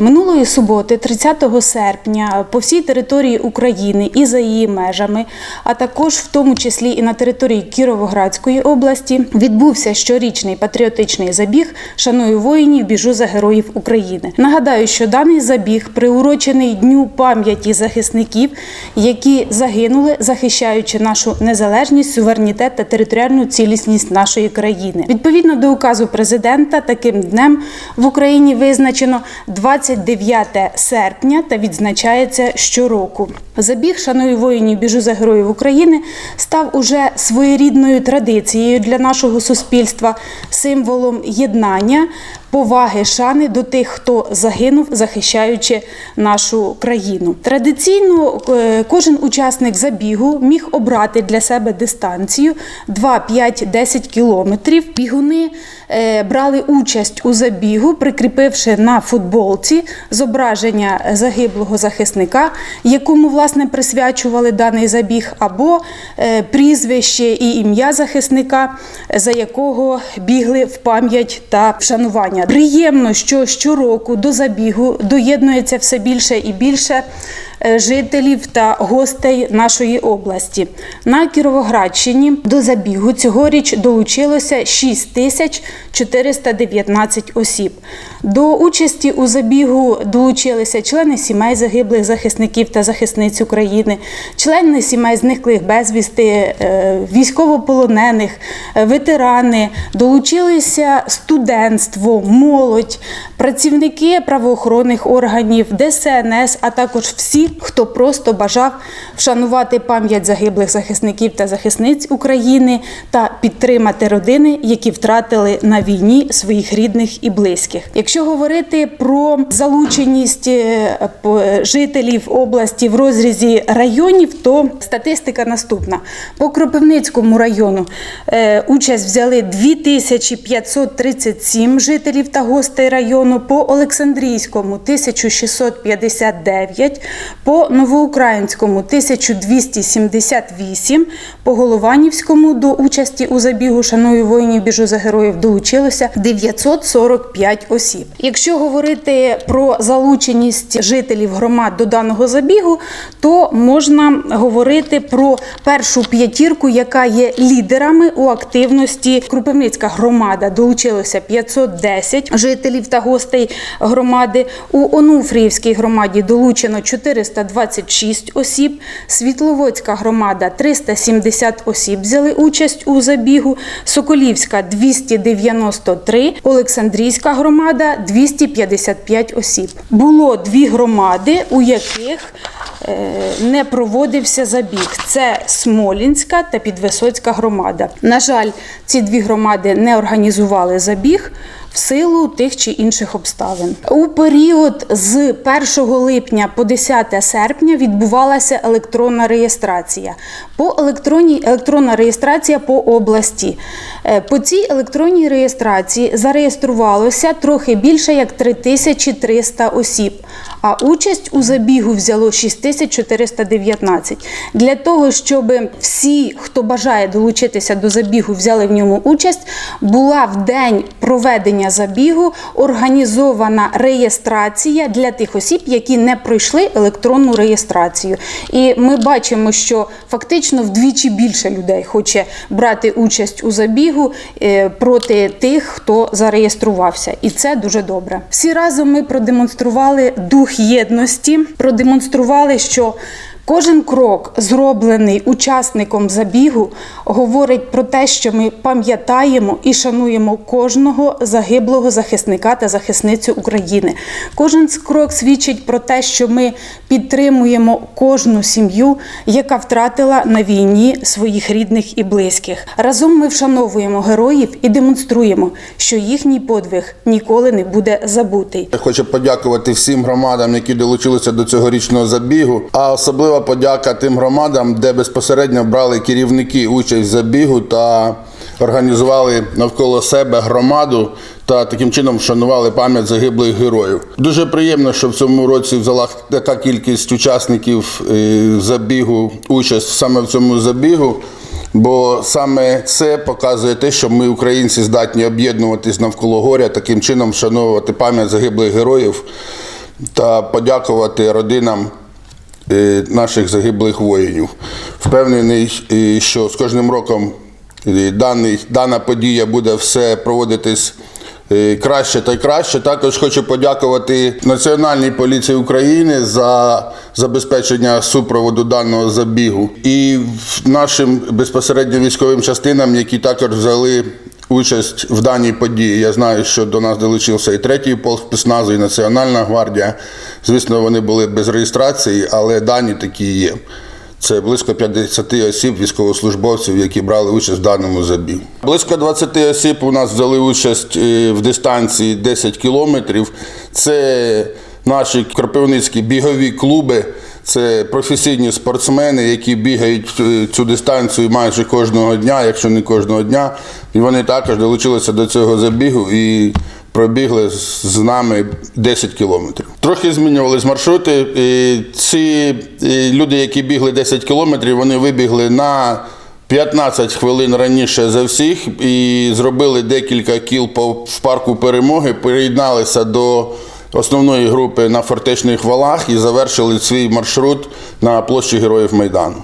Минулого Минулої суботи, 30 серпня, по всій території України і за її межами, а також в тому числі і на території Кіровоградської області, відбувся щорічний патріотичний забіг Шаную воїнів, біжу за героїв України. Нагадаю, що даний забіг приурочений Дню пам'яті захисників, які загинули, захищаючи нашу незалежність, суверенітет та територіальну цілісність нашої країни. Відповідно до указу президента, таким днем в Україні визначено 29 серпня та відзначається щороку. Забіг Шаную воїнів біжу за героїв України став уже своєрідною традицією для нашого суспільства, символом єднання, поваги, шани до тих, хто загинув, захищаючи нашу країну. Традиційно е, кожен учасник забігу міг обрати для себе дистанцію 2, 5, 10 кілометрів. Бігуни брали участь у забігу, прикріпивши на футболці зображення загиблого захисника, якому власне присвячували даний забіг, або е, прізвище і ім'я захисника, за якого бігли в пам'ять та вшанування. Приємно, що щороку до забігу доєднується все більше і більше е, жителів та гостей нашої області. На Кіровоградщині до забігу цьогоріч долучилося 6 тисяч 419 осіб. До участі у забігу долучилися члени сімей загиблих захисників та захисниць України, члени сімей зниклих безвісти, е, військовополонених, е, ветерани, долучилися студентство, молодь, працівники правоохоронних органів, ДСНС, а також всі, хто просто бажав вшанувати пам'ять загиблих захисників та захисниць України та підтримати родини, які втратили на війні своїх рідних і близьких. Якщо говорити про залученість е, жителів області в розрізі районів, то статистика наступна: по Кропивницькому району е, участь взяли 2537 жителів та гостей району, по Олександрійському 1659, по Новоукраїнському 1278, по Голованівському до участі у забігу Шаную воїнів біжу за героїв долучилося 945 осіб. Якщо говорити про залученість жителів громад до даного забігу, то можна говорити про першу п'ятірку, яка є лідерами у активності. Крупивницька громада долучилося 510 жителів та гостей громади. У Онуфріївській громаді долучено 426 осіб. Світловодська громада 370 осіб взяли участь у забігу. Соколівська 293, Олександрійська громада 255 осіб. Було дві громади, у яких е, не проводився забіг. Це Смолінська та Підвисоцька громада. На жаль, ці дві громади не організували забіг. В силу тих чи інших обставин у період з 1 липня по 10 серпня відбувалася електронна реєстрація. По електронній електронна реєстрація по області. Е, По цій електронній реєстрації зареєструвалося трохи більше як 3300 осіб. А участь у забігу взяло 6419. Для того, щоб всі, хто бажає долучитися до забігу, взяли в ньому участь, була в день проведення забігу організована реєстрація для тих осіб, які не пройшли електронну реєстрацію. І ми бачимо, що фактично вдвічі більше людей хоче брати участь у забігу е, проти тих, хто зареєструвався. І це дуже добре. Всі разом ми продемонстрували дух єдності, продемонстрували, що Кожен крок, зроблений учасником забігу, говорить про те, що ми пам'ятаємо і шануємо кожного загиблого захисника та захисницю України. Кожен крок свідчить про те, що ми підтримуємо кожну сім'ю, яка втратила на війні своїх рідних і близьких. Разом ми вшановуємо героїв і демонструємо, що їхній подвиг ніколи не буде забутий. Я хочу подякувати всім громадам, які долучилися до цьогорічного забігу. А особлива подяка тим громадам, де безпосередньо брали керівники участь в забігу та організували навколо себе громаду та таким чином вшанували пам'ять загиблих героїв. Дуже приємно, що в цьому році взяла така кількість учасників е, забігу участь саме в цьому забігу. Бо саме це показує те, що ми, українці, здатні об'єднуватись навколо горя, таким чином вшановувати пам'ять загиблих героїв та подякувати родинам наших загиблих воїнів. Впевнений, е, що з кожним роком е, даний, дана подія буде все проводитись е, краще та краще. Також хочу подякувати Національній поліції України за забезпечення супроводу даного забігу і нашим безпосередньо військовим частинам, які також взяли участь в даній події. Я знаю, що до нас долучився і третій полк спецназу, і Національна гвардія. Звісно, вони були без реєстрації, але дані такі є. Це близько 50 осіб, військовослужбовців, які брали участь в даному забігу. Близько 20 осіб у нас взяли участь е, в дистанції 10 кілометрів. Це наші кропивницькі бігові клуби. Це професійні спортсмени, які бігають е, цю дистанцію майже кожного дня, якщо не кожного дня. І вони також долучилися до цього забігу і пробігли з- нами 10 кілометрів. Трохи змінювались маршрути. І Ці люди, які бігли 10 кілометрів, вони вибігли на 15 хвилин раніше за всіх і зробили декілька кіл в парку перемоги, приєдналися до основної групи на фортечних валах і завершили свій маршрут на площі Героїв Майдану.